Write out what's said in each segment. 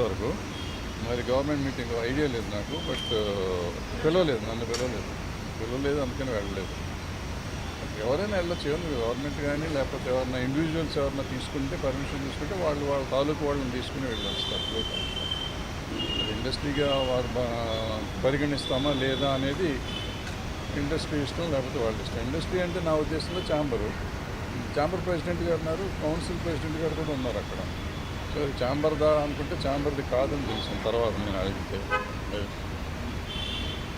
వరకు. మరి government meeting idea లేదు నాకు బట్ పిలవలేదు నన్ను పిలవలేదు. పిలవలేదు అందుకని వెళ్ళలేదు. ఎవరైనా వెళ్ళొచ్చు ఏమన్నా గవర్నమెంట్ కానీ లేకపోతే ఎవరైనా ఇండివిజువల్స్ ఎవరైనా తీసుకుంటే పర్మిషన్ తీసుకుంటే వాళ్ళు వాళ్ళ తాలూకు వాళ్ళని తీసుకుని వెళ్ళొస్తారు. ఇండస్ట్రీగా వారు పరిగణిస్తామా లేదా అనేది ఇండస్ట్రీ ఇష్టం లేకపోతే వాళ్ళ ఇష్టం. ఇండస్ట్రీ అంటే నా ఉద్దేశంలో ఛాంబరు. ఛాంబర్ ప్రెసిడెంట్ గారు ఉన్నారు కౌన్సిల్ ప్రెసిడెంట్ గారు కూడా ఉన్నారు అక్కడ. సో ఛాంబర్దా అనుకుంటే ఛాంబర్ది కాదని తెలిసిన తర్వాత నేను అడిగితే.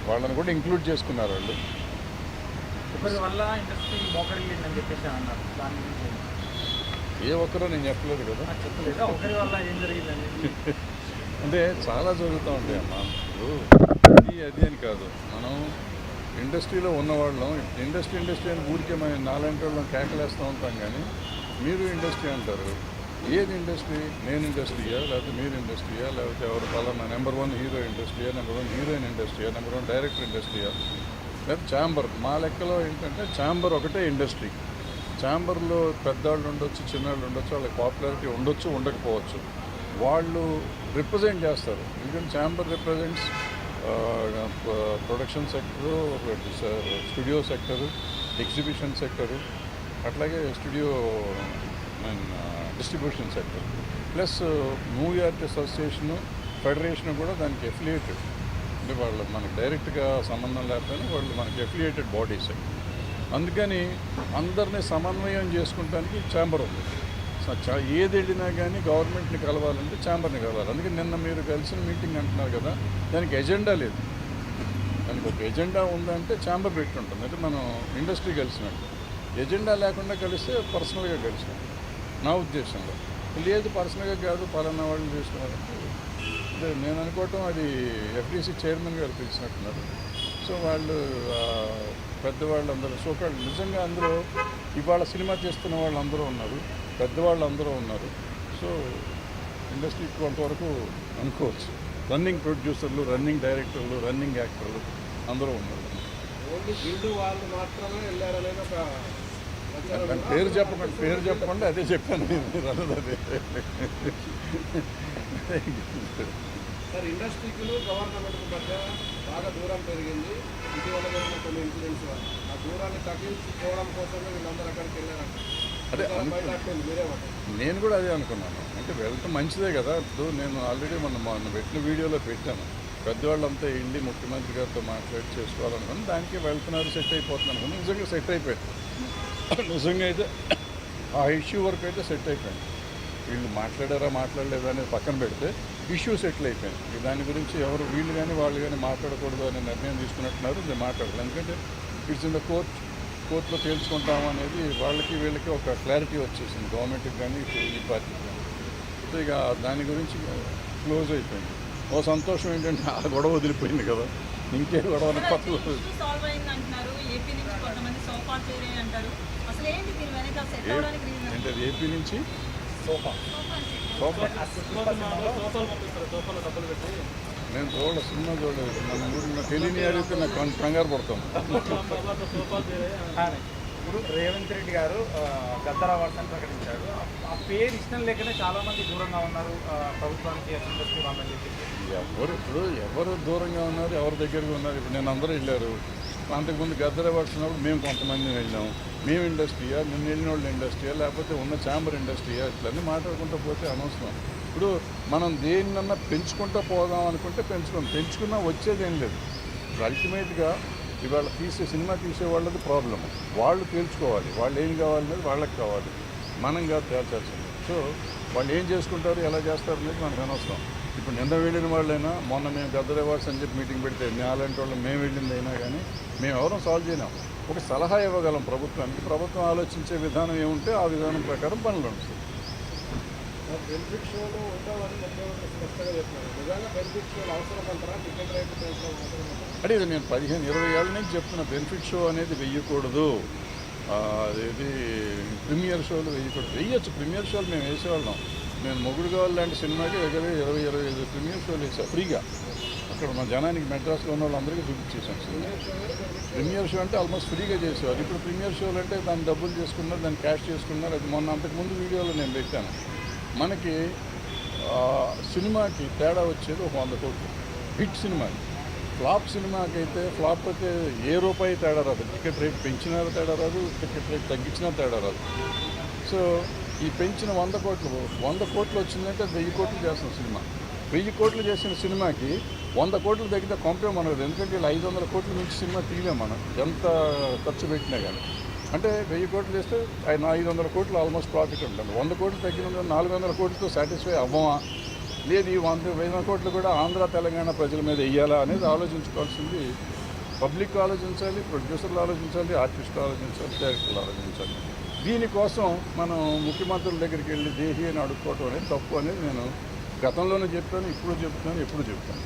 వాళ్ళని కూడా ఇంక్లూడ్ చేసుకున్నారు వాళ్ళు? ఏ ఒక్కరో నేను చెప్పలేదు కదా. నాకు చెప్పలేదా. ఒకరి వల్ల ఏం జరిగిందని అంటే చాలా జరుగుతూ ఉంటాయి అమ్మా. ఇప్పుడు ఇది అది అని కాదు. మనం ఇండస్ట్రీలో ఉన్నవాళ్ళం. ఇండస్ట్రీ ఇండస్ట్రీ అని ఊరికే మనం నాలాంటి వాళ్ళం కేకలేస్తూ ఉంటాం కానీ మీరు ఇండస్ట్రీ అంటారు. ఏది ఇండస్ట్రీ? నేను ఇండస్ట్రీయా? లేకపోతే మీరు ఇండస్ట్రీయా? లేకపోతే ఎవరు పలానా నెంబర్ వన్ హీరో ఇండస్ట్రీయా? నెంబర్ వన్ హీరోయిన్ ఇండస్ట్రీయా? నెంబర్ వన్ డైరెక్టర్ ఇండస్ట్రీయా? లేదా ఛాంబర్? మా లెక్కలో ఏంటంటే ఛాంబర్ ఒకటే ఇండస్ట్రీ. ఛాంబర్లో పెద్దవాళ్ళు ఉండొచ్చు చిన్నవాళ్ళు ఉండొచ్చు వాళ్ళకి పాపులారిటీ ఉండొచ్చు ఉండకపోవచ్చు. వాళ్ళు రిప్రజెంట్ చేస్తారు. ఎందుకంటే chamber represents production sector studio sector exhibition sector అట్లాగే studio distribution sector plus movie artist association federation కూడా దానికి ఎఫిలియేటెడ్ అంటే వాళ్ళు మనకు డైరెక్ట్గా సంబంధం లేకపోయినా వాళ్ళు మనకి ఎఫిలియేటెడ్ బాడీస్ అందుకని అందరినీ సమన్వయం చేసుకుంటానికి ఛాంబర్ ఉంది. స- ఏది వెళ్ళినా కానీ గవర్నమెంట్ని కలవాలంటే ఛాంబర్ని కలవాలి. అందుకని నిన్న మీరు కలిసిన మీటింగ్ అంటున్నారు కదా దానికి ఎజెండా లేదు. దానికి ఒక ఎజెండా ఉందంటే ఛాంబర్ పెట్టుంటుంది అంటే మనం ఇండస్ట్రీ కలిసినట్టు. ఎజెండా లేకుండా కలిస్తే పర్సనల్గా కలిసినట్టు. నా ఉద్దేశంలో. లేదు పర్సనల్గా కాదు పలానా వాళ్ళు చేసుకున్నారంటే అదే నేను అనుకోవటం అది ఎఫ్డీసీ చైర్మన్ గారు పిలిచినట్టున్నారు. సో వాళ్ళు పెద్దవాళ్ళు అందరూ సోకాళ్ళు నిజంగా అందరూ ఇవాళ సినిమా చేస్తున్న వాళ్ళు అందరూ ఉన్నారు పెద్దవాళ్ళు అందరూ ఉన్నారు. సో ఇండస్ట్రీ కొంతవరకు అనుకోవచ్చు. రన్నింగ్ ప్రొడ్యూసర్లు రన్నింగ్ డైరెక్టర్లు రన్నింగ్ యాక్టర్లు అందరూ ఉన్నారు. ఓన్లీ వాళ్ళు మాత్రమే వెళ్ళారనేది ఒక పేరు చెప్పకండి పేరు చెప్పకుండా అదే చెప్పాను నేను మీరు అన్నది అదే. సార్ ఇండస్ట్రీకి గవర్నమెంట్కి మధ్య బాగా దూరం పెరిగింది. ఇటీవల జరిగిన కొన్ని ఇన్సిడెంట్స్ వల్ల. ఆ దూరాన్ని తగ్గించుకోవడం కోసమే వీళ్ళందరూ అక్కడికి వెళ్ళారంట. అదే నేను కూడా అదే అనుకున్నాను. అంటే వెళ్తే మంచిదే కదా. ఇప్పుడు నేను ఆల్రెడీ మొన్న మొన్న పెట్టిన వీడియోలో పెట్టాను. పెద్దవాళ్ళంతా వెళ్ళి ముఖ్యమంత్రి గారితో మాట్లాడి చేసుకోవాలనుకుని దానికి వెళ్తున్నారు సెట్ అయిపోతున్నాను అనుకుని నిజంగా సెట్ అయిపోయింది నిజంగా అయితే ఆ ఇష్యూ వరకు అయితే సెట్ అయిపోయింది. వీళ్ళు మాట్లాడారా మాట్లాడలేదా అనేది పక్కన పెడితే ఇష్యూ సెటిల్ అయిపోయింది దాని గురించి ఎవరు వీళ్ళు కానీ వాళ్ళు కానీ మాట్లాడకూడదు అనే నిర్ణయం తీసుకున్నట్టున్నారు. ఇది మాట్లాడలేదు. ఎందుకంటే ఇట్స్ ఇన్ ద కోర్ట్ కోర్టులో తేల్చుకుంటాము అనేది వాళ్ళకి వీళ్ళకి ఒక క్లారిటీ వచ్చేసింది. గవర్నమెంట్కి కానీ ఈ పార్టీకి కానీ సో ఇక దాని గురించి క్లోజ్ అయిపోయింది. ఓ సంతోషం ఏంటంటే ఆ గొడవ వదిలిపోయింది కదా. ఇంకే గొడవ అని కొత్త అంటారు. అసలు ఏంటి దీని వెనక? సెట్ అవడానికి రీజన్ అంటే ఏపీ నుంచి? సోఫా. సోఫా సోఫాలు డబ్బులు పెట్టి. నేను చూడ సినిమా చూడలేదు. మన ఊరిలో తెలియని అడిగితే నాకు కంగారు పడతాం ఇప్పుడు రేవంత్ రెడ్డి గారు గద్దర్ అవార్డ్స్ అని ప్రకటించాడు ఆ- పేరు ఇష్టం లేకనే చాలా మంది దూరంగా ఉన్నారు. ప్రభుత్వానికి ఇండస్ట్రీ వాళ్ళని చెప్పి. ఎవరు ఇప్పుడు ఎవరు దూరంగా ఉన్నారు? ఎవరి దగ్గరగా ఉన్నారు? ఇప్పుడు నేను అందరూ వెళ్ళారు. అంతకుముందు గద్దర పడుతున్నప్పుడు మేము కొంతమంది వెళ్ళాం మేము ఇండస్ట్రీయా నిన్న వెళ్ళిన వాళ్ళు ఇండస్ట్రీయా లేకపోతే ఉన్న ఛాంబర్ ఇండస్ట్రీయా? ఇట్లన్నీ మాట్లాడుకుంటూ పోతే అనవసరం. ఇప్పుడు మనం దేన్నన్నా పెంచుకుంటూ పోదాం అనుకుంటే పెంచుకోం. పెంచుకున్నా వచ్చేది ఏం లేదు అల్టిమేట్గా ఇవాళ తీసే సినిమా తీసే వాళ్ళది ప్రాబ్లం వాళ్ళు తేల్చుకోవాలి. వాళ్ళు ఏం కావాలనేది వాళ్ళకి కావాలి. మనం కాదు తేల్చాల్సింది. సో వాళ్ళు ఏం చేసుకుంటారు ఎలా చేస్తారు అనేది మనకు అనవసరం. ఇప్పుడు నిన్న వెళ్ళిన వాళ్ళైనా మొన్న మేము గద్దర్ అవార్డ్స్ అని చెప్పి మీటింగ్ పెడితే అలాంటి వాళ్ళు మేము వెళ్ళింది అయినా కానీ మేము ఎవరూ సాల్వ్ చేయలేం. ఒక సలహా ఇవ్వగలం ప్రభుత్వానికి ప్రభుత్వం ఆలోచించే విధానం ఏముంటే ఆ విధానం ప్రకారం పనులు బెనిఫిట్ షోలు అంటారా? అంటే ఇది నేను పదిహేను ఇరవై ఏళ్ళ నుంచి చెప్తున్న బెనిఫిట్ షో అనేది వెయ్యకూడదు. అదేది ప్రీమియర్ షోలు వేయకూడదు వెయ్యొచ్చు. ప్రీమియర్ షోలు మేము వేసేవాళ్ళం. నేను మొగుడు కావాలి లాంటి సినిమాకి దగ్గర ఇరవై ఇరవై ఐదు ప్రీమియర్ షోలు వేసా ఫ్రీగా. అక్కడ మా జనానికి మెడ్రాస్లో ఉన్న వాళ్ళందరికీ చూపించేసాం సినిమా. ప్రీమియర్ షో అంటే ఆల్మోస్ట్ ఫ్రీగా చేసేవారు. ఇప్పుడు ప్రీమియర్ షోలు అంటే దాన్ని డబ్బులు చేసుకున్నారు దాన్ని క్యాష్ చేసుకున్నారు. అది మొన్న అంతకుముందు వీడియోలో నేను పెట్టాను. మనకి సినిమాకి తేడా వచ్చేది ఒక వంద కోట్లు. హిట్ సినిమాకి ఫ్లాప్ సినిమాకి అయితే ఫ్లాప్ అయితే ఏ రూపాయి తేడా రాదు. టికెట్ రేట్ పెంచినా తేడా రాదు టికెట్ రేట్ తగ్గించినా తేడా రాదు. సో ఈ పెంచిన వంద కోట్లు వంద కోట్లు వచ్చిందంటే వెయ్యి కోట్లు చేసిన సినిమా. వెయ్యి కోట్లు చేసిన సినిమాకి వంద కోట్లు తగ్గితే కొంపే మనది. ఎందుకంటే ఇలా ఐదు వందల కోట్ల నుంచి సినిమా తీయలేం మనం. ఎంత ఖర్చు పెట్టినా కానీ అంటే వెయ్యి కోట్లు చేస్తే ఆయన ఐదు వందల కోట్లు ఆల్మోస్ట్ ప్రాఫిట్ ఉంటుంది. వంద కోట్లు తగ్గిన నాలుగు వందల కోట్లతో సాటిస్ఫై అవ్వమా? లేదు ఈ వంద వెయ్యి కోట్లు కూడా ఆంధ్ర తెలంగాణ ప్రజల మీద వెయ్యాలా అనేది ఆలోచించుకోవాల్సింది. పబ్లిక్ ఆలోచించాలి ప్రొడ్యూసర్లు ఆలోచించాలి ఆర్టిస్టులు ఆలోచించాలి డైరెక్టర్లు ఆలోచించాలి. దీనికోసం మనం ముఖ్యమంత్రుల దగ్గరికి వెళ్ళి దేహి అని అడుక్కోవటం అనేది తప్పు అనేది నేను గతంలోనే చెప్పాను ఇప్పుడు చెప్తున్నాను ఎప్పుడు చెప్తాను.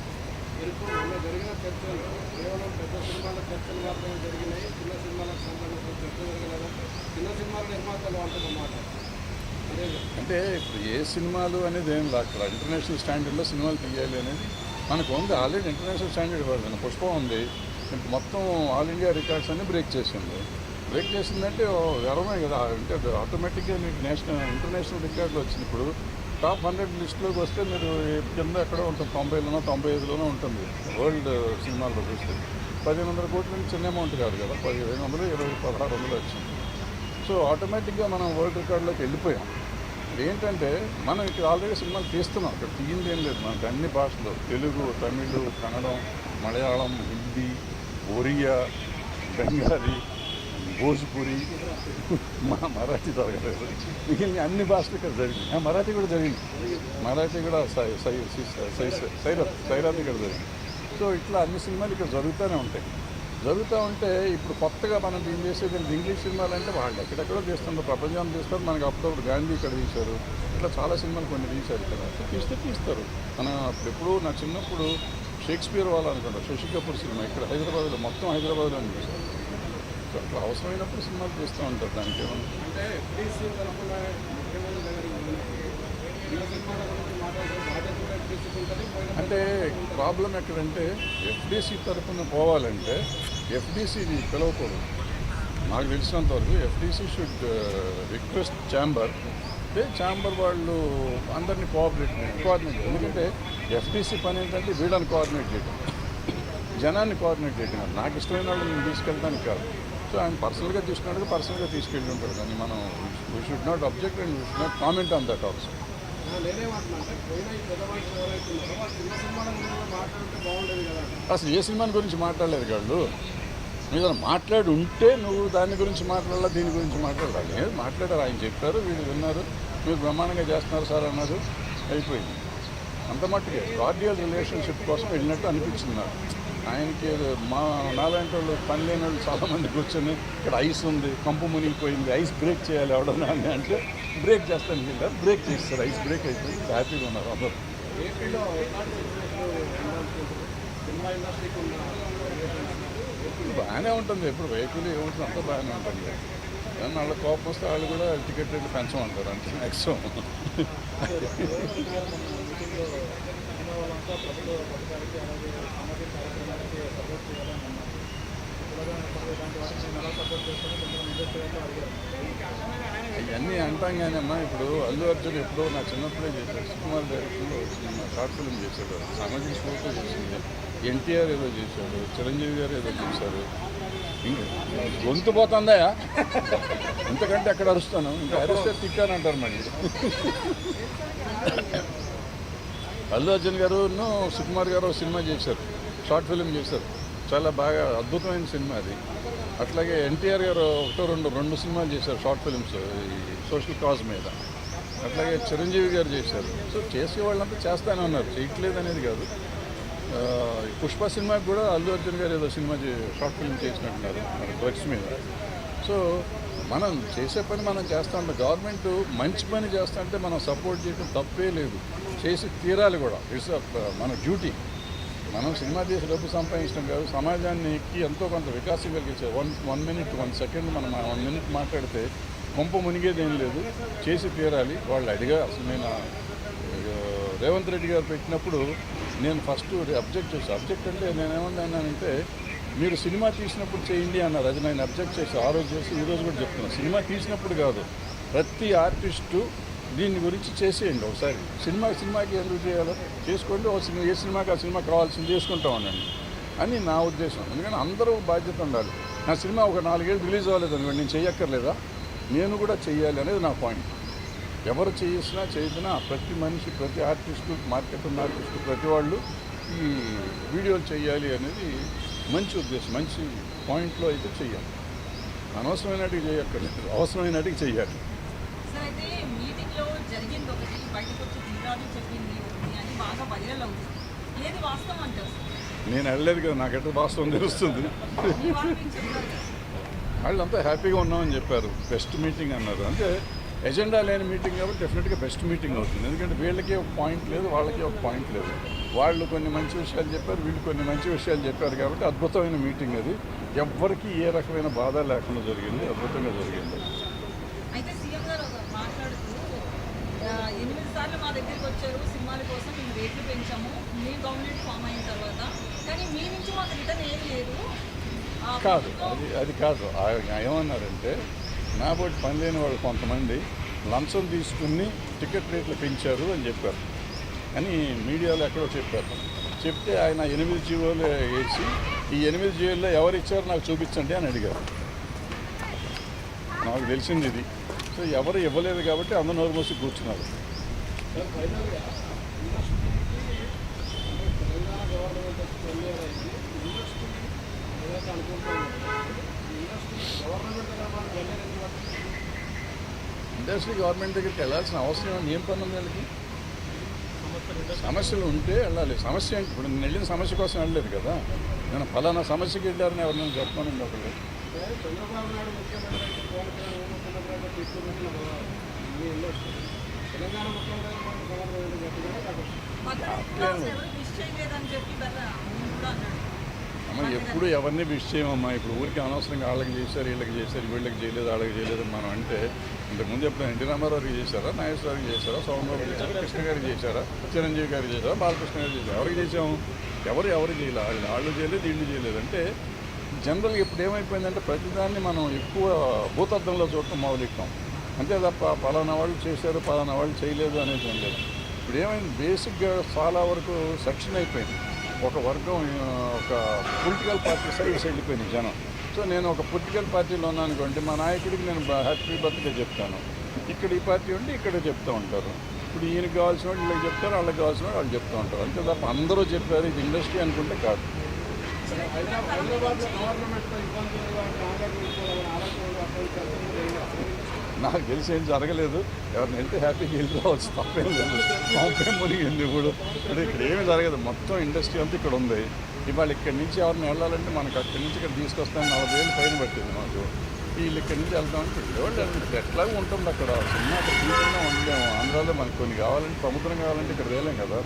అంటే ఇప్పుడు ఏ సినిమాలు అనేది ఏం లేదు అక్కడ ఇంటర్నేషనల్ స్టాండర్డ్లో సినిమాలు తీయాలి అనేది మనకు ఉంది ఆల్రెడీ ఇంటర్నేషనల్ స్టాండర్డ్ పడుతుంది పుష్పం ఉంది మొత్తం ఆల్ ఇండియా రికార్డ్స్ అన్ని బ్రేక్ చేసింది బ్రేక్ చేసిందంటే గర్వమే కదా. అంటే ఆటోమేటిక్గా మీకు నేషనల్ ఇంటర్నేషనల్ రికార్డులు వచ్చింది. ఇప్పుడు టాప్ హండ్రెడ్ లిస్టులోకి వస్తే మీరు కింద ఎక్కడో ఉంటుంది. తొంభైలోనో తొంభై ఐదులోనో ఉంటుంది. వరల్డ్ సినిమాల్లో చూస్తే. పదిహేను వందల కోట్ల నుంచి చిన్న అమౌంట్ కాదు కదా. పదిహేను వందలు ఇరవై పదహారు వందలు వచ్చింది. సో ఆటోమేటిక్గా మనం వరల్డ్ రికార్డులోకి వెళ్ళిపోయాం. ఏంటంటే మనం ఇక్కడ ఆల్రెడీ సినిమాలు తీస్తున్నాం. ఇక్కడ తీయింది ఏం లేదు. మనకు అన్ని భాషలు. తెలుగు తమిళ్ కన్నడం మలయాళం హిందీ ఒరియా బెంగాలీ భోజ్పురి మా మరాఠీ జరగలేదు మిగిలిన అన్ని భాషలు ఇక్కడ జరిగింది మరాఠీ కూడా జరిగింది. మరాఠీ కూడా సై సై సైరత్ సైరాత్ ఇక్కడ జరిగింది. సో ఇట్లా అన్ని సినిమాలు ఇక్కడ జరుగుతూనే ఉంటాయి. జరుగుతూ ఉంటే ఇప్పుడు కొత్తగా మనం దీన్ని చేసేది ఇంగ్లీష్ సినిమాలు అంటే వాళ్ళు ఎక్కడెక్కడో తీస్తున్నారు ప్రపంచం తీస్తారు మనకి అప్పుడప్పుడు గాంధీ ఇక్కడ తీశారు. ఇట్లా చాలా సినిమాలు కొన్ని తీశారు ఇక్కడ. తీస్తే తీస్తారు. మన అప్పుడు ఎప్పుడు నా చిన్నప్పుడు షేక్స్పియర్ వాళ్ళు అనుకుంటారు శశి కపూర్ సినిమా. ఇక్కడ హైదరాబాద్లో మొత్తం హైదరాబాద్లో అనిపిస్తారు అట్లా అవసరమైనప్పుడు సినిమాలు తీస్తూ ఉంటారు దానికి అంటే అంటే ప్రాబ్లం ఎక్కడంటే ఎఫ్డీసీ తరఫున పోవాలంటే ఎఫ్డీసీని పిలవకూడదు. నాకు తెలిసినంత వరకు ఎఫ్డీసీ షుడ్ రిక్వెస్ట్ ఛాంబర్ అంటే ఛాంబర్ వాళ్ళు అందరినీ కోఆపరేట్ కోఆర్డినేట్ ఎందుకంటే ఎఫ్డీసీ పని ఏంటంటే వీళ్ళని కోఆర్డినేట్ చేయడం జనాన్ని కోఆర్డినేట్ చేయడం. నాకు ఇష్టమైన వాళ్ళని నేను తీసుకెళ్ళడానికి కాదు. సో ఆయన పర్సనల్గా తీసుకున్నాడు పర్సనల్గా తీసుకెళ్ళి ఉంటారు. కానీ మనం we should not object and we should not comment on that also అసలు ఏ సినిమాని గురించి మాట్లాడలేదు వాళ్ళు మీద మాట్లాడి ఉంటే నువ్వు దాని గురించి మాట్లాడాలా దీని గురించి మాట్లాడాలి? ఏది మాట్లాడారు? ఆయన చెప్పారు వీళ్ళు విన్నారు. మీరు బ్రహ్మాండంగా చేస్తున్నారు సార్ అన్నారు అయిపోయింది. అంత మట్టుకే. గార్డియల్ రిలేషన్షిప్ కోసం వెళ్ళినట్టు అనిపించింది నాకు. ఆయనకి మా నాలాంటి వాళ్ళు పని లేని వాళ్ళు చాలామంది కూర్చొని ఇక్కడ ఐస్ ఉంది కంపు మునిగిపోయింది ఐస్ బ్రేక్ చేయాలి ఎవడన్నా అని అంటే బ్రేక్ చేస్తాను వెళ్ళారు బ్రేక్ చేస్తారు ఐస్ బ్రేక్ అయిపోయింది హ్యాపీగా ఉన్నారు అందరూ. బాగానే ఉంటుంది. ఎప్పుడు వెహికల్ ఏముంటుంది అంతా బాగానే ఉంటుంది. ఏమన్నా వాళ్ళ కోపం వస్తే వాళ్ళు కూడా టికెట్ రేట్లు పెంచమంటారు అంతే మ్యాక్సిమం అవన్నీ అంటాం కానీ అమ్మా ఇప్పుడు అల్లు అర్జున్ ఎప్పుడో నా చిన్నప్పుడే చేశాడు. సుకుమార్ డైరెక్షన్లో సినిమా షార్ట్ ఫిల్మ్ చేశాడు. సామాజిక స్ఫూర్తి చేసింది. ఎన్టీఆర్ ఏదో చేశాడు చిరంజీవి గారు ఏదో చేశారు. గొంతు పోతుందా? ఇంతకంటే అక్కడ అరుస్తాను? ఇంకా అరిస్తే తిట్టానంటారు మళ్ళీ. అల్లు అర్జున్ గారు సుకుమార్ గారు సినిమా చేశారు. షార్ట్ ఫిల్మ్ చేశారు. చాలా బాగా అద్భుతమైన సినిమా అది. అట్లాగే ఎన్టీఆర్ గారు ఒకటో రెండు రెండు సినిమాలు చేశారు షార్ట్ ఫిల్మ్స్ ఈ సోషల్ కాజ్ మీద. అట్లాగే చిరంజీవి గారు చేశారు. సో చేసే వాళ్ళంతా చేస్తానే ఉన్నారు. చేయట్లేదు అనేది కాదు. పుష్ప సినిమాకి కూడా అల్లు అర్జున్ గారు ఏదో సినిమా షార్ట్ ఫిల్మ్ చేసినట్టున్నారు మన డ్రగ్స్ మీద. సో మనం చేసే పని మనం చేస్తా ఉంటాం గవర్నమెంట్ మంచి పని చేస్తా అంటే మనం సపోర్ట్ చేయడం తప్పే లేదు. చేసి తీరాలి కూడా. ఇట్స్ uh, మన డ్యూటీ. మనం సినిమా తీసి డబ్బు సంపాదించడం కాదు సమాజానికి ఎంతో కొంత వికాసం కలిగించే one one minute one second మనం వన్ మినిట్ మాట్లాడితే కొంప మునిగేది ఏం లేదు. చేసి తీరాలి. వాళ్ళు అడిగా అసలు నేను రేవంత్ రెడ్డి గారు పెట్టినప్పుడు నేను ఫస్ట్ అబ్జెక్ట్ చేసి అబ్జెక్ట్ అంటే నేనేమన్నానంటే మీరు సినిమా తీసినప్పుడు చేయండి అన్నారు. అది నేను అబ్జెక్ట్ చేసి ఆ రోజు చేసి ఈరోజు కూడా చెప్తున్నాను సినిమా తీసినప్పుడు కాదు ప్రతి ఆర్టిస్టు దీని గురించి చేసేయండి ఒకసారి. సినిమా సినిమాకి ఎందుకు చేయాలో? చేసుకోండి ఒక సినిమా ఏ సినిమాకి ఆ సినిమా కావాల్సింది చేసుకుంటా ఉండండి అని నా ఉద్దేశం. ఎందుకంటే అందరూ బాధ్యత ఉండాలి. నా సినిమా ఒక నాలుగేళ్ళు రిలీజ్ అవ్వలేదు అనుకోండి నేను చెయ్యక్కర్లేదా? నేను కూడా చెయ్యాలి అనేది నా పాయింట్. ఎవరు చేసినా చేసినా ప్రతి మనిషి ప్రతి ఆర్టిస్టు మార్కెట్ ఉన్న ఆర్టిస్టు ప్రతి వాళ్ళు ఈ వీడియోలు చేయాలి అనేది మంచి ఉద్దేశం. మంచి పాయింట్లో అయితే చెయ్యాలి. అనవసరమైనట్టుగా చేయక్కర్లేదు. అవసరమైనట్టుగా చెయ్యాలి సార్ అయితే మీటింగ్లో జరిగింది ఒకటి బయటకు వచ్చి తీరాలు చెప్పింది ఒకటి అని బాగా వైరల్ అవుతుంది. ఏది వాస్తవం అంటారు? సార్? నేను వెళ్ళలేదు కదా నాకెట్ట వాస్తవం తెలుస్తుంది. వాళ్ళంతా హ్యాపీగా ఉన్నామని చెప్పారు. బెస్ట్ మీటింగ్ అన్నారు. అంటే ఎజెండా లేని మీటింగ్ కాబట్టి డెఫినెట్గా బెస్ట్ మీటింగ్ అవుతుంది. ఎందుకంటే వీళ్ళకి ఒక పాయింట్ లేదు వాళ్ళకి ఒక పాయింట్ లేదు. వాళ్ళు కొన్ని మంచి విషయాలు చెప్పారు వీళ్ళు కొన్ని మంచి విషయాలు చెప్పారు కాబట్టి అద్భుతమైన మీటింగ్ అది. ఎవ్వరికీ ఏ రకమైన బాధ లేకుండా జరిగింది అద్భుతంగా జరిగింది అయితే సీఎం గారు ఒక మాట్లాడుతూ ఆ, ఎనిమిది సార్లు మా దగ్గరికి వచ్చారు సినిమాల కోసం మేము రేట్లు పెంచాము మీ గవర్నమెంట్ ఫామ్ అయిన తర్వాత. కానీ మీ నుంచి మాకు రిటర్న్ ఏది లేదు. కాదు అది అది కాదు. ఆయన ఏమన్నారంటే నా బట్టి పని లేని వాళ్ళు కొంతమంది లంచం తీసుకుని టికెట్ రేట్లు పెంచారు అని చెప్పారు. అని మీడియాలో ఎక్కడో చెప్పారు. చెప్తే ఆయన ఎనిమిది జీవోలు వేసి ఈ ఎనిమిది జీవోల్లో ఎవరు ఇచ్చారో నాకు చూపించండి అని అడిగారు. నాకు తెలిసింది ఇది. సో ఎవరు ఇవ్వలేదు కాబట్టి అందరూ నోరు మూసి కూర్చున్నారు. ఇండస్ట్రీ గవర్నమెంట్ దగ్గరికి వెళ్ళాల్సిన అవసరం ఏం పని ఉంది వాళ్ళకి? సమస్యలు ఉంటే వెళ్ళాలి. సమస్య ఇప్పుడు నేను వెళ్ళిన సమస్య కోసం వెళ్ళలేదు కదా. నేను ఫలానా సమస్యకి వెళ్ళారని ఎవరినైనా చెప్పమని ఒకళ్ళు? చంద్రబాబు నాయుడు ముఖ్యమంత్రి అమ్మ ఎప్పుడు ఎవరిని విష్ చేయమమ్మా? ఇప్పుడు ఊరికి అనవసరంగా వాళ్ళకి చేశారు వీళ్ళకి చేశారు వీళ్ళకి చేయలేదు వాళ్ళకి చేయలేదు మనం అంటే ఇంతకుముందు ఎప్పుడు ఎన్టీ రామారావుకి చేశారా? నాగేశ్వరరావుకి చేశారా? సోమబాబు చేశారా? కృష్ణ గారికి చేశారా? చిరంజీవి గారికి చేశారా? బాలకృష్ణ గారికి చేశారు? ఎవరికి చేసాము ఎవరు ఎవరు చేయలేదు వాళ్ళు వాళ్ళు చేయలేదు వీళ్ళు చేయలేదు. అంటే జనరల్గా ఇప్పుడు ఏమైపోయిందంటే ప్రతిదాన్ని మనం ఎక్కువ భూతద్దంలో చూడటం మొదలెట్టాం. అంతే తప్ప పలానా వాళ్ళు చేశారు పలానా వాళ్ళు చేయలేదు అనేది ఏం లేదు ఇప్పుడు ఏమైంది? బేసిక్గా చాలా వరకు సెక్షన్ అయిపోయింది. ఒక వర్గం ఒక పొలిటికల్ పార్టీ సైడ్స్ వెళ్ళిపోయింది జనం. సో నేను ఒక పొలిటికల్ పార్టీలో ఉన్నాను అనుకోండి మా నాయకుడికి నేను హ్యాపీ బర్త్డే చెప్తాను. ఇక్కడ ఈ పార్టీ ఉంటే ఇక్కడ చెప్తూ ఉంటారు. ఇప్పుడు ఈయనకి కావాల్సిన వాళ్ళు వీళ్ళకి చెప్తారు వాళ్ళకి కావాల్సిన వాళ్ళు వాళ్ళు చెప్తూ ఉంటారు. అంతే తప్ప అందరూ చెప్పారు ఇది ఇండస్ట్రీ అనుకుంటే కాదు. హైదరాబాద్ గవర్నమెంట్ నాకు తెలిసి ఏం జరగలేదు. ఎవరిని వెళ్తే హ్యాపీగా వెళ్ళిపోవచ్చు తప్పేం లేదు. పంపేం మునిగింది ఇప్పుడు అంటే ఇక్కడ ఏమీ జరగదు. మొత్తం ఇండస్ట్రీ అంతా ఇక్కడ ఉంది. ఇవాళ ఇక్కడి నుంచి ఎవరిని వెళ్ళాలంటే మనకు అక్కడి నుంచి ఇక్కడ తీసుకొస్తాను నలభై వేలు పైన పట్టింది మాకు. వీళ్ళు ఇక్కడి నుంచి వెళ్తామంటే వెళ్ళేవాళ్ళు ఇప్పుడు ఎట్లాగో ఉంటుంది అక్కడ. సినిమా అక్కడ తీసుకున్నా ఉండలేము ఆంధ్రాలో మనకు కొన్ని కావాలంటే సముద్రం కావాలంటే ఇక్కడ వేయలేం కదా.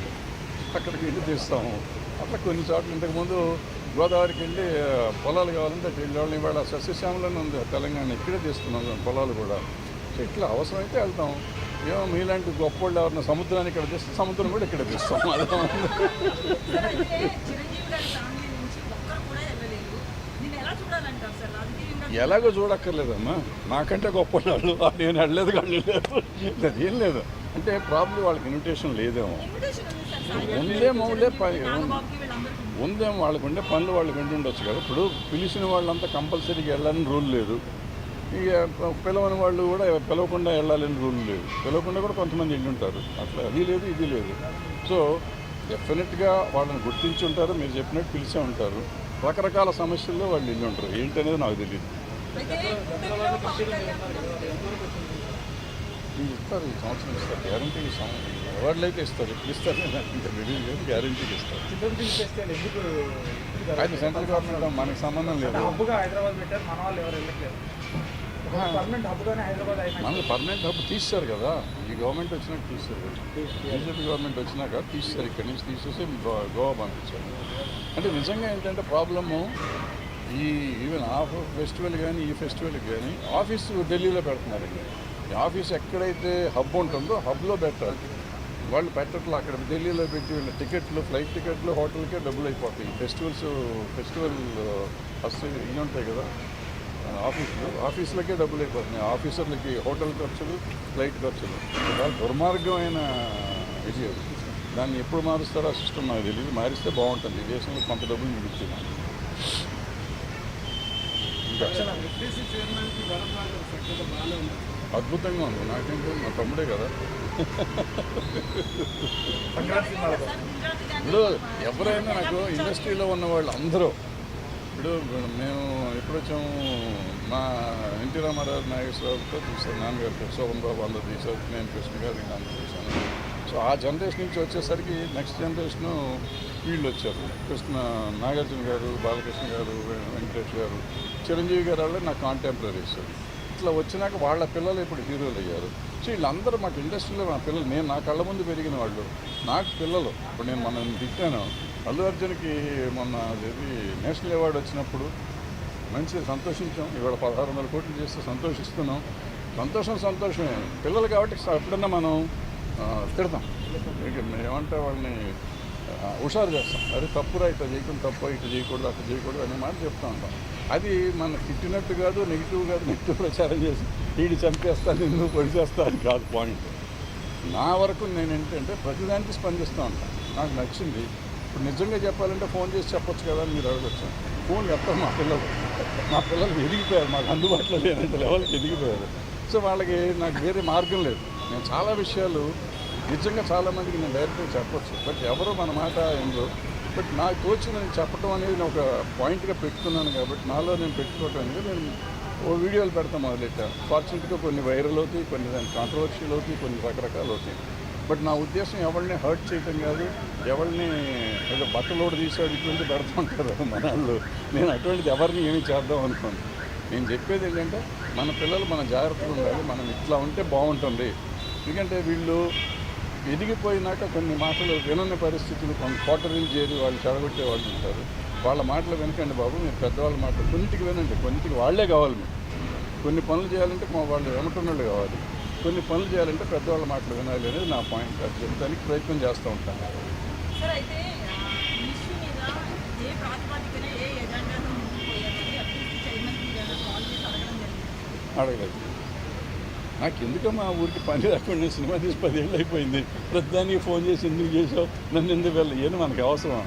అక్కడికి వెళ్ళి తీస్తాము అట్లా కొన్ని చోట్ల ఇంతకుముందు గోదావరికి వెళ్ళి పొలాలు కావాలంటే అక్కడ వెళ్ళేవాళ్ళని ఇవాళ సస్యశ్యామలోనే ఉంది. తెలంగాణ ఇక్కడే తీస్తున్నాం పొలాలు కూడా. సో ఇట్లా అవసరమైతే వెళ్తాం. ఏమో మీలాంటి గొప్ప వాళ్ళు ఎవరైనా సముద్రాన్ని ఇక్కడ తెస్తే సముద్రం కూడా ఇక్కడ తీస్తాం ఎలాగో చూడక్కర్లేదమ్మా. నాకంటే గొప్ప వాళ్ళు నేను వెళ్ళలేదు కానీ లేదు అదేం లేదు. అంటే ప్రాబ్లం వాళ్ళకి ఇన్విటేషన్ లేదేమో. ఇన్విటేషన్ ఉంది సార్ సాయి ఉందే. మౌలే పై నాగబాబుకి వీళ్ళందరికీ ఉంది. ఉందేమో వాళ్ళకు ఉండే పనులు వాళ్ళకి ఉండి ఉండొచ్చు కదా. ఇప్పుడు పిలిచిన వాళ్ళంతా కంపల్సరీగా వెళ్ళాలని రూల్ లేదు. ఇక పిలవని వాళ్ళు కూడా పిలవకుండా వెళ్ళాలని రూల్ లేదు. పిలవకుండా కూడా కొంతమంది వెళ్ళి ఉంటారు. అట్లా అది లేదు ఇది లేదు. సో డెఫినెట్గా వాళ్ళని గుర్తించి ఉంటారు మీరు చెప్పినట్టు పిలిచే ఉంటారు. రకరకాల సమస్యల్లో వాళ్ళు వెళ్ళి ఉంటారు. ఏంటనేది నాకు తెలియదు ఇస్తారు ఈ సంవత్సరం ఇస్తారు. గ్యారంటీ అవార్డులు అయితే ఇస్తారు. ఎప్పుడు ఇస్తారు. ఇంకా లేదు గ్యారంటీకి ఇస్తారు అయితే సెంట్రల్ గవర్నమెంట్ మనకు సంబంధం లేదు. హైదరాబాద్ పెట్టారు మన వాళ్ళు ఎవరు వెళ్ళట్లేదు పర్మనెంట్ హబ్గానే హైదరాబాద్ అయినా మనకి పర్మనెంట్ హబ్ తీస్తారు కదా. ఈ గవర్నమెంట్ వచ్చినాక తీస్తారు. బీజేపీ గవర్నమెంట్ వచ్చినాక తీస్తారు. ఇక్కడి నుంచి తీసేసి గోవా పంపించారు. అంటే నిజంగా ఏంటంటే ప్రాబ్లము ఈ ఈవెన్ ఆ ఫెస్టివల్ కానీ ఈ ఫెస్టివల్ కానీ ఆఫీస్ ఢిల్లీలో పెడుతున్నారు. ఈ ఆఫీస్ ఎక్కడైతే హబ్ ఉంటుందో హబ్లో పెట్టాలి. వాళ్ళు పెట్టట్లు. అక్కడ ఢిల్లీలో పెట్టి వీళ్ళ టికెట్లు ఫ్లైట్ టికెట్లు హోటల్కే డబ్బులు అయిపోతాయి. ఫెస్టివల్స్ ఫెస్టివల్ వస్తే ఇవి ఉంటాయి కదా. ఆఫీసులు ఆఫీసులకే డబ్బులు అయిపోతున్నాయి ఆఫీసర్లకి హోటల్ ఖర్చులు ఫ్లైట్ ఖర్చులు. చాలా దుర్మార్గమైన ఇది అది. దాన్ని ఎప్పుడు మారుస్తారో ఆ సిస్టమ్ నాకు తెలియదు మారిస్తే బాగుంటుంది. ఈ దేశంలో కొంత డబ్బులు మిగులుతున్నాను అద్భుతంగా ఉంది. నాకేంటో మా తమ్ముడే కదా. ఇప్పుడు ఎవరైనా నాకు ఇండస్ట్రీలో ఉన్న వాళ్ళు అందరూ ఇప్పుడు మేము ఎప్పుడు వచ్చాము మా ఎన్టీ రామారావు నాగేశ్వరరావుతో చూసాను నాన్నగారితో శోభన్ బాబు అందరు తీసారు నేను కృష్ణ గారి ఇంకా అందరూ చూశాను సో ఆ జనరేషన్ నుంచి వచ్చేసరికి నెక్స్ట్ జనరేషన్ వీళ్ళు వచ్చారు కృష్ణ నాగార్జున గారు బాలకృష్ణ గారు వెంకటేష్ గారు చిరంజీవి గారు వాళ్ళు నా కాంటెంపరీస్ ఇట్లా వచ్చినాక వాళ్ళ పిల్లలు ఇప్పుడు హీరోలు అయ్యారు. సో వీళ్ళందరూ మాకు ఇండస్ట్రీలో నా పిల్లలు నేను నా కళ్ళ ముందు పెరిగిన వాళ్ళు. నాకు పిల్లలు ఇప్పుడు నేను మనం తిట్టాను. అల్లు అర్జున్కి మొన్న అది నేషనల్ అవార్డు వచ్చినప్పుడు మంచిగా సంతోషించాం. ఇవాళ పదహారు వందల కోట్లు చేస్తే సంతోషిస్తున్నాం. సంతోషం సంతోషమే. పిల్లలు కాబట్టి ఎప్పుడన్నా మనం తిడతాం. ఇక ఏమంటే వాళ్ళని హుషారు చేస్తాం. అరే తప్పురా ఇట్లా చేయకుండా తప్పు ఇట్లా చేయకూడదు అట్లా చేయకూడదు అనే మాట చెప్తా ఉంటాం. అది మన తిట్టినట్టు కాదు నెగిటివ్ కాదు నెగిటివ్ ప్రచారం చేసి వీడి చంపేస్తాను నిన్ను పొడి అని కాదు పాయింట్ నా వరకు నేను ఏంటంటే ప్రతిదానికి స్పందిస్తూ ఉంటాను నాకు నచ్చింది. ఇప్పుడు నిజంగా చెప్పాలంటే ఫోన్ చేసి చెప్పొచ్చు కదా అని మీరు అడగచ్చు. ఫోన్ చెప్తారు మా పిల్లలు మా పిల్లలు ఎదిగిపోయారు మాకు అందుబాటులో లేనంత లెవెల్కి ఎదిగిపోయారు. సో వాళ్ళకి నాకు వేరే మార్గం లేదు. నేను చాలా విషయాలు నిజంగా చాలామందికి నేను డైరెక్ట్గా చెప్పొచ్చు. బట్ ఎవరో మన మాట ఏందో బట్ నాకు తోచింది నేను చెప్పడం అనేది నేను ఒక పాయింట్గా పెట్టుకున్నాను కాబట్టి నాలో నేను పెట్టుకోవటం అనేది నేను ఓ వీడియోలు పెడతాం మొదలెట్టా ఫార్చునేట్గా కొన్ని వైరల్ అవుతాయి కొన్ని దాని కాంట్రవర్షియల్ అవుతాయి కొన్ని రకరకాలు అవుతాయి. బట్ నా ఉద్దేశం ఎవరిని హర్ట్ చేయటం కాదు ఎవరిని ఏదో బట్టలోడు తీసాడు ఇటువంటి పెడతాం ఉంటారు మన వాళ్ళు. నేను అటువంటిది ఎవరిని ఏమి చేద్దాం అనుకోను. నేను చెప్పేది ఏంటంటే మన పిల్లలు మన జాగ్రత్తగా ఉండాలి మనం ఇట్లా ఉంటే బాగుంటుంది. ఎందుకంటే వీళ్ళు ఎదిగిపోయినాక కొన్ని మాటలు వినని పరిస్థితులు కొన్ని కోటరీలు చేరి వాళ్ళు చెడగొట్టే వాళ్ళు ఉంటారు. వాళ్ళ మాటలు వినకండి బాబు మీరు పెద్దవాళ్ళ మాటలు. కొన్నిటికి వినండి కొన్నిటికి వాళ్ళే కావాలి మీరు కొన్ని పనులు చేయాలంటే మా వాళ్ళు వెమటున్నోళ్ళు కావాలి. కొన్ని పనులు చేయాలంటే పెద్దవాళ్ళ మాటలు వినాలి అనేది నా పాయింట్. అది చెప్తానికి ప్రయత్నం చేస్తూ ఉంటాను. అడగలేదు. నాకు ఎందుకమ్మా ఊరికి పని నేను సినిమా తీసి పదేళ్ళు అయిపోయింది. ప్రతిదానికి ఫోన్ చేసి ఎందుకు చేసావు నన్ను ఎందుకు వెళ్ళి? ఏం మనకి అవసరం?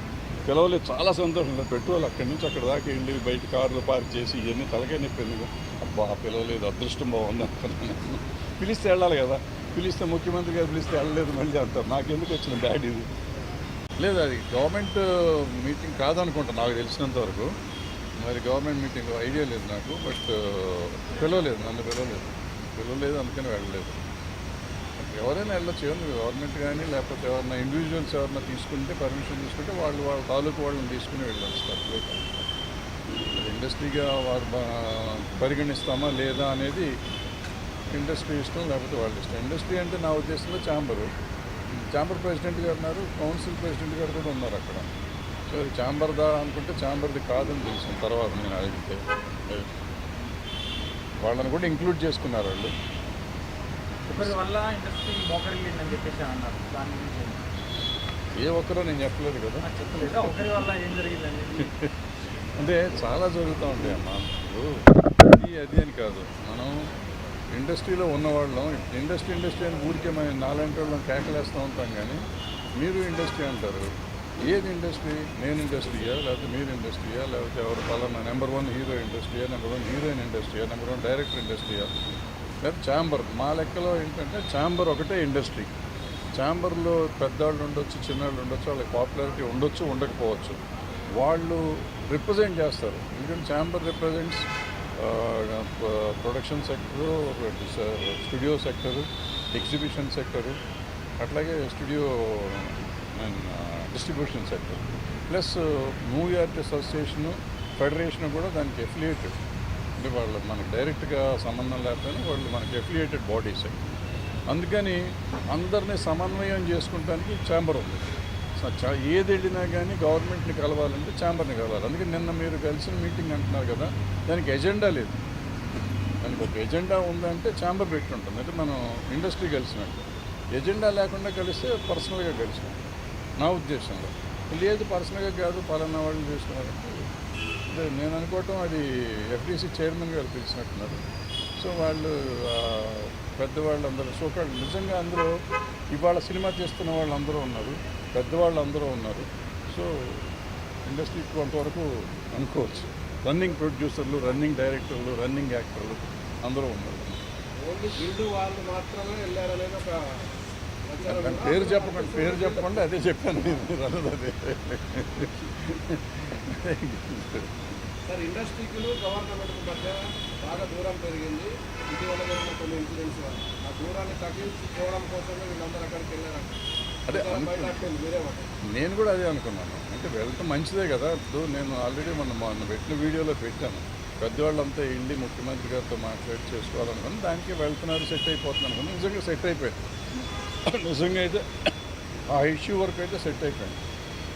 పిలవలేదు చాలా సంతోషంగా పెట్రోల్ అక్కడి నుంచి అక్కడ దాకా వెళ్ళి బయట కార్లు పార్క్ చేసి ఇవన్నీ తలకే నొప్పి ఎందుకు? అబ్బా పిలవలేదు. అదృష్టం బాగుంది అనుకున్నాను పిలిస్తే వెళ్ళాలి కదా. పిలిస్తే ముఖ్యమంత్రి గారు పిలిస్తే వెళ్ళలేదు మళ్ళీ అంటారు. నాకెందుకు వచ్చిన బ్యాడ్ ఇది? లేదు అది గవర్నమెంట్ మీటింగ్ కాదనుకుంటా నాకు తెలిసినంత వరకు. మరి గవర్నమెంట్ మీటింగ్ ఐడియా లేదు నాకు బట్ పిలవలేదు నన్ను పిలవలేదు. పిలవలేదు అందుకని వెళ్ళలేదు. ఎవరైనా వెళ్ళొచ్చు గవర్నమెంట్ కానీ లేకపోతే ఎవరైనా ఇండివిజువల్స్ ఎవరైనా తీసుకుంటే పర్మిషన్ తీసుకుంటే వాళ్ళు వాళ్ళ తాలూకు వాళ్ళని తీసుకుని వెళ్ళొచ్చు తప్పలేదు ఇండస్ట్రీగా వారు పరిగణిస్తామా లేదా అనేది ఇండస్ట్రీ ఇష్టం లేకపోతే వాళ్ళ ఇష్టం. ఇండస్ట్రీ అంటే నా ఉద్దేశంలో ఛాంబరు. ఛాంబర్ ప్రెసిడెంట్ గారు ఉన్నారు కౌన్సిల్ ప్రెసిడెంట్ గారు కూడా ఉన్నారు అక్కడ. సో ఛాంబర్దా అనుకుంటే ఛాంబర్ది కాదని తెలిసిన తర్వాత నేను అడిగితే. వాళ్ళని కూడా ఇంక్లూడ్ చేసుకున్నారు వాళ్ళు. వల్ల ఇండస్ట్రీ మోకరిల్లిందని చెప్పేసి అన్నారు. దాని గురించి? ఏ ఒక్కరో నేను చెప్పలేదు కదా. చెప్పలేదు. ఒకరి వల్ల ఏం జరిగిందండి అంటే చాలా జరుగుతూ ఉంటాయి అమ్మా. ఇది అది అని కాదు. మనం ఇండస్ట్రీలో ఉన్నవాళ్ళం. ఇండస్ట్రీ ఇండస్ట్రీ అని ఊరికే మనం నాలాంటి వాళ్ళం కేకలేస్తూ ఉంటాం కానీ మీరు ఇండస్ట్రీ అంటారు. ఏది ఇండస్ట్రీ? నేను ఇండస్ట్రీయా? లేకపోతే మీరు ఇండస్ట్రీయా? లేకపోతే ఎవరు పలానా నెంబర్ వన్ హీరో ఇండస్ట్రీయా? నెంబర్ వన్ హీరోయిన్ ఇండస్ట్రీయా? నెంబర్ వన్ డైరెక్టర్ ఇండస్ట్రీయా? లేదా ఛాంబర్. మా లెక్కలో ఏంటంటే ఛాంబర్ ఒకటే ఇండస్ట్రీ. ఛాంబర్లో పెద్దవాళ్ళు ఉండొచ్చు చిన్నవాళ్ళు ఉండొచ్చు వాళ్ళకి పాపులారిటీ ఉండొచ్చు ఉండకపోవచ్చు. వాళ్ళు రిప్రజెంట్ చేస్తారు. ఎందుకంటే chamber represents production sector studio sector exhibition sector అట్లాగే studio and distribution sector. Plus movie artist association federation కూడా దానికి ఎఫిలియేటెడ్. అంటే వాళ్ళు మనకు డైరెక్ట్గా సంబంధం లేకపోయినా వాళ్ళు మనకి ఎఫిలియేటెడ్ బాడీస్. అందుకని అందరినీ సమన్వయం చేసుకుంటానికి ఛాంబర్ ఉంది. ఏది వెళ్ళినా కానీ గవర్నమెంట్ని కలవాలంటే ఛాంబర్ని కలవాలి. అందుకే నిన్న మీరు కలిసిన మీటింగ్ అంటున్నారు కదా దానికి ఎజెండా లేదు. దానికి ఒక ఎజెండా ఉందంటే ఛాంబర్ పెట్టి ఉంటుంది. అంటే మనం ఇండస్ట్రీ కలిసినట్టు. ఎజెండా లేకుండా కలిస్తే పర్సనల్గా కలిసినట్టు నా ఉద్దేశంలో. లేదు పర్సనల్గా కాదు పలానా వాళ్ళు చేసుకున్నారంటే అంటే నేను అనుకోవటం అది ఎఫ్డీసీ చైర్మన్ గారు పిలిచినట్టున్నారు. సో వాళ్ళు పెద్దవాళ్ళు అందరూ సోకాళ్ళు నిజంగా అందరూ ఇవాళ సినిమా చేస్తున్న వాళ్ళు అందరూ ఉన్నారు. పెద్దవాళ్ళు అందరూ ఉన్నారు. సో ఇండస్ట్రీ కొంతవరకు అనుకోవచ్చు. రన్నింగ్ ప్రొడ్యూసర్లు రన్నింగ్ డైరెక్టర్లు రన్నింగ్ యాక్టర్లు అందరూ ఉన్నారు. పేరు చెప్పకండి పేరు చెప్పకుండా అదే చెప్పాను నేను. అన్నది అదే. సార్ ఇండస్ట్రీకి గవర్నమెంట్కి మధ్య బాగా దూరం పెరిగింది. ఇటీవల జరిగిన కొన్ని ఇన్సిడెంట్స్ ఆ దూరాన్ని తగ్గించుకోవడం కోసమే వీళ్ళందరూ అక్కడికి వెళ్ళారంట. అదే నేను కూడా అదే అనుకున్నాను. అంటే వెళ్ళటం మంచిదే కదా. ఇప్పుడు నేను ఆల్రెడీ మొన్న మొన్న పెట్టిన వీడియోలో పెట్టాను. పెద్దవాళ్ళంతా వెళ్ళి ముఖ్యమంత్రి గారితో మాట్లాడి చేసుకోవాలనుకుని దానికి వెళ్తున్నారు సెట్ అయిపోతుంది అనుకుని నిజంగా సెట్ అయిపోయింది. నిజంగా అయితే ఆ ఇష్యూ వరకు అయితే సెట్ అయిపోయింది.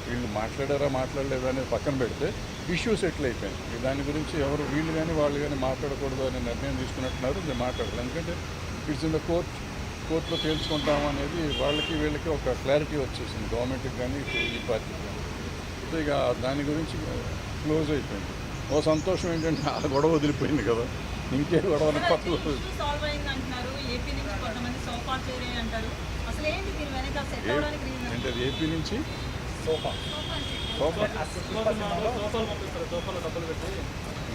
వీళ్ళు మాట్లాడారా మాట్లాడలేదా అనేది పక్కన పెడితే ఇష్యూ సెటిల్ అయిపోయింది. దాని గురించి ఎవరు వీళ్ళు కానీ వాళ్ళు కానీ మాట్లాడకూడదు అనే నిర్ణయం తీసుకున్నట్టున్నారు. నేను మాట్లాడలేదు. ఎందుకంటే ఇట్స్ ఇన్ ద కోర్ట్ కోర్టులో తేల్చుకుంటాం అనేది వాళ్ళకి వీళ్ళకి ఒక క్లారిటీ వచ్చేసింది. గవర్నమెంట్కి కానీ ఈ పార్టీకి కానీ సో ఇక దాని గురించి క్లోజ్ అయిపోయింది. ఓ సంతోషం ఏంటంటే ఆ గొడవ వదిలిపోయింది కదా. ఇంకే గొడవ అంటున్నారు ఏపీ నుంచి సోఫా చేరే అంటారు. అసలు ఏంటి దీని వెనక సెట్ అవడానికి రీజన్ అంటే అది ఏపీ నుంచి? సోఫా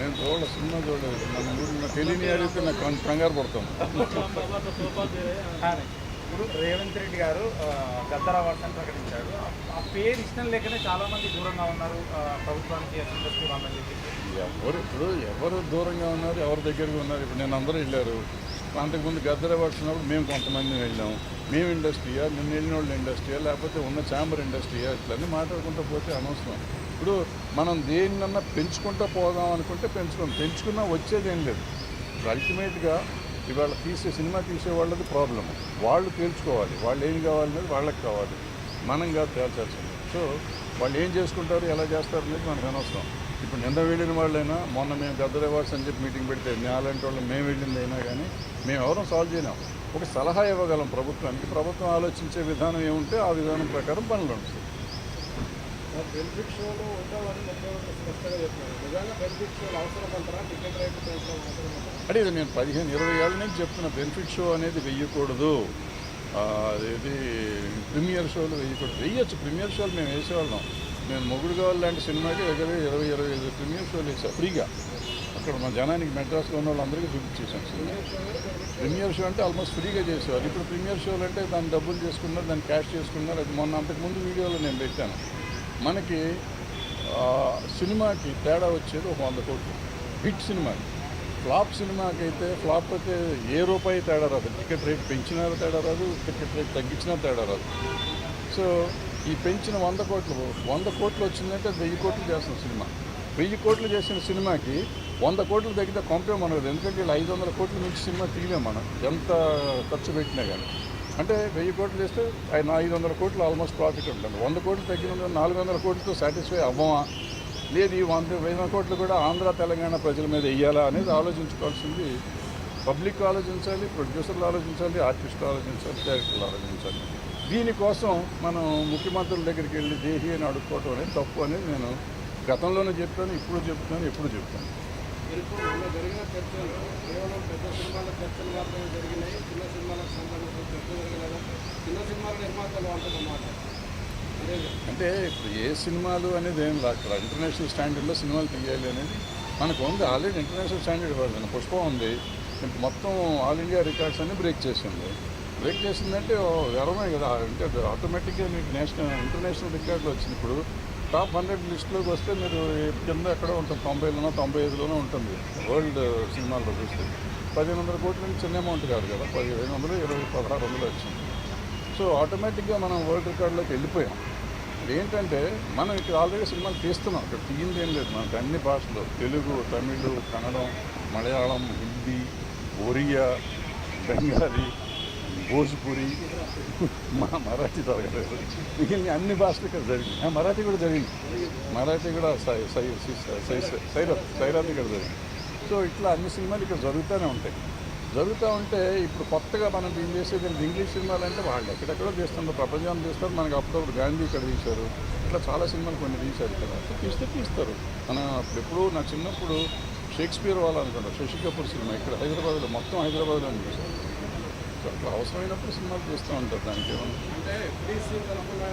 నేను చూడలేదు సినిమా చూడలేదు. మన ఊరిలో తెలియని అడిగితే నాకు కొంచెం కంగారు ఇప్పుడు రేవంత్ రెడ్డి గారు గద్దర్ అవార్డ్స్ అని ప్రకటించాడు ఆ- పేరు ఇష్టం లేకనే చాలా మంది దూరంగా ఉన్నారు. ప్రభుత్వానికి వాళ్ళని చెప్పి ఎవరు ఇప్పుడు ఎవరు దూరంగా ఉన్నారు ఎవరి దగ్గరగా ఉన్నారు? ఇప్పుడు నేను అందరూ వెళ్ళారు. అంతకుముందు గద్దర వచ్చినప్పుడు మేము కొంతమంది వెళ్ళాం. మేము ఇండస్ట్రీయా? నిన్న వెళ్ళిన వాళ్ళు ఇండస్ట్రీయా? లేకపోతే ఉన్న ఛాంబర్ ఇండస్ట్రీయా? ఇట్లన్నీ మాట్లాడుకుంటూ పోతే అనవసరం. ఇప్పుడు మనం దేన్నన్నా పెంచుకుంటూ పోదాం అనుకుంటే పెంచుకోం. పెంచుకున్నా వచ్చేది ఏం లేదు. ఇప్పుడు అల్టిమేట్గా ఇవాళ తీసే సినిమా తీసే వాళ్ళది ప్రాబ్లమ్. వాళ్ళు తేల్చుకోవాలి. వాళ్ళు ఏం కావాలనేది వాళ్ళకి కావాలి. మనం కాదు తేల్చాల్సింది. సో వాళ్ళు ఏం చేసుకుంటారు ఎలా చేస్తారు అనేది మనకు అనవసరం. ఇప్పుడు నిన్న వెళ్ళిన వాళ్ళైనా మొన్న మేము గద్దర్ అవార్డ్స్ అని చెప్పి మీటింగ్ పెడితే మేము అలాంటి వాళ్ళు మేము వెళ్ళింది అయినా కానీ మేము ఎవరం సాల్వ్ చేయలేం. ఒక సలహా ఇవ్వగలం ప్రభుత్వానికి. ప్రభుత్వం ఆలోచించే విధానం ఏముంటే ఆ విధానం ప్రకారం పనులు ఉంటాయి బెనిఫిట్ షోలు ఉండవని ముఖ్యమంత్రి స్పష్టంగా చెప్పారు నిజంగా బెనిఫిట్ షోలు అవసరం అంటారా? టికెట్ రేట్లు పెంచడం అవసరం అంటారా? అంటే ఇది నేను పదిహేను ఇరవై ఏళ్ళ నుంచి చెప్తున్న బెనిఫిట్ షో అనేది వెయ్యకూడదు. అదేది ప్రీమియర్ షోలు వేయకూడదు వేయచ్చు ప్రీమియర్ షోలు మేము వేసేవాళ్ళం. నేను మొగుడు కావాలి లాంటి సినిమాకి దగ్గర ఇరవై ఇరవై ఐదు ప్రీమియర్ షోలు వేసా ఫ్రీగా. అక్కడ మా జనానికి మెడ్రాస్లో ఉన్న వాళ్ళందరికీ చూపించేసాను సినిమా. ప్రీమియర్ షో అంటే ఆల్మోస్ట్ ఫ్రీగా చేసేవారు. ఇప్పుడు ప్రీమియర్ షోలు అంటే దాన్ని డబ్బులు చేసుకున్నారు దాన్ని క్యాష్ చేసుకున్నారు. అది మొన్న అంతకుముందు వీడియోలో నేను పెట్టాను. మనకి సినిమాకి తేడా వచ్చేది ఒక వంద కోట్లు. హిట్ సినిమాకి. ఫ్లాప్ సినిమాకి అయితే ఫ్లాప్ అయితే ఏ రూపాయి తేడా రాదు. టికెట్ రేట్ పెంచినా తేడా రాదు టికెట్ రేట్ తగ్గించినా తేడా రాదు. సో ఈ పెంచిన వంద కోట్లు వంద కోట్లు వచ్చిందంటే వెయ్యి కోట్లు చేస్తున్న సినిమా. వెయ్యి కోట్లు చేసిన సినిమాకి వంద కోట్లు తగ్గితే కొంపే మనకు ఎందుకంటే వీళ్ళు ఐదు వందల కోట్ల నుంచి సినిమా తీయలేం మనం. ఎంత ఖర్చు పెట్టినా కానీ అంటే వెయ్యి కోట్లు ఇస్తే ఆయన ఐదు వందల కోట్లు ఆల్మోస్ట్ ప్రాఫిట్ ఉంటుంది. వంద కోట్లు తగ్గిన నాలుగు వందల కోట్లతో సాటిస్ఫై అవ్వమా? లేదు ఈ వంద వెయ్యి కోట్లు కూడా ఆంధ్ర తెలంగాణ ప్రజల మీద వెయ్యాలా అనేది ఆలోచించుకోవాల్సింది. పబ్లిక్ ఆలోచించాలి ప్రొడ్యూసర్లు ఆలోచించాలి ఆర్టిస్టులు ఆలోచించాలి డైరెక్టర్లు ఆలోచించాలి. దీనికోసం మనం ముఖ్యమంత్రుల దగ్గరికి వెళ్ళి దేహి అని అడుక్కోవటం అనేది తప్పు అనేది నేను గతంలోనే చెప్తాను ఇప్పుడు చెప్తాను ఎప్పుడు చెప్తాను. మీరు నిన్న జరిగిన చర్చలు కేవలం పెద్ద సినిమాల చర్చలు మాత్రమే జరిగినాయి. చిన్న సినిమాలకు సంబంధించిన చర్చ జరగలేదా చిన్న సినిమాల నిర్మాతలు అంటున్నమాట అంటే ఇప్పుడు ఏ సినిమాలు అనేది ఏం అక్కడ ఇంటర్నేషనల్ స్టాండర్డ్లో సినిమాలు తీయాలి అనేది మనకు ఉంది. ఆల్రెడీ ఇంటర్నేషనల్ స్టాండర్డ్ వర్జన్ పుష్పం ఉంది. మొత్తం ఆల్ ఇండియా రికార్డ్స్ అన్ని బ్రేక్ చేసింది. బ్రేక్ చేసిందంటే గర్వమే కదా. అంటే ఆటోమేటిక్గా మీకు నేషనల్ ఇంటర్నేషనల్ రికార్డులు వచ్చింది ఇప్పుడు టాప్ హండ్రెడ్ లిస్ట్లోకి వస్తే మీరు కింద ఎక్కడ ఉంటుంది తొంభైలోనో తొంభై ఐదులోనో ఉంటుంది. వరల్డ్ సినిమాల్లో చూస్తే పదిహేను వందల కోట్ల నుంచి చిన్న అమౌంట్ కాదు కదా పదిహేను వందలు ఇరవై పదహారు వందలు వచ్చింది. సో ఆటోమేటిక్గా మనం వరల్డ్ రికార్డులోకి వెళ్ళిపోయాం. ఏంటంటే మనం ఇక్కడ ఆల్రెడీ సినిమాలు తీస్తున్నాం. ఇక్కడ తీయింది ఏం లేదు. మనకు అన్ని భాషలు తెలుగు తమిళ్ కన్నడం మలయాళం హిందీ ఒరియా బెంగాలీ భోజ్పురి మా మరాఠీ జరగలేదు మిగిలిన అన్ని భాషలు ఇక్కడ జరిగింది మరాఠీ కూడా జరిగింది. మరాఠీ కూడా సై సై సై- సైరత్ ఇక్కడ జరిగింది. సో ఇట్లా అన్ని సినిమాలు ఇక్కడ జరుగుతూనే ఉంటాయి. జరుగుతూ ఉంటే ఇప్పుడు కొత్తగా మనం దీన్ని చేసేది ఇంగ్లీష్ సినిమాలు అంటే వాళ్ళు ఎక్కడెక్కడో తీస్తున్నారు ప్రపంచం తీస్తారు మనకి అప్పుడప్పుడు గాంధీ ఇక్కడ తీశారు. ఇట్లా చాలా సినిమాలు కొన్ని తీశారు ఇక్కడ. తీస్తే తీస్తారు. మన ఎప్పుడు నా చిన్నప్పుడు షేక్స్పియర్ వాళ్ళు అనుకుంటా శశి కపూర్ సినిమా ఇక్కడ హైదరాబాద్లో మొత్తం హైదరాబాద్లో అనిపిస్తారు సో అట్లా అవసరమైనప్పుడు సినిమాలు చూస్తూ ఉంటారు దానికి అంటే అంటే పోలీసు తరఫున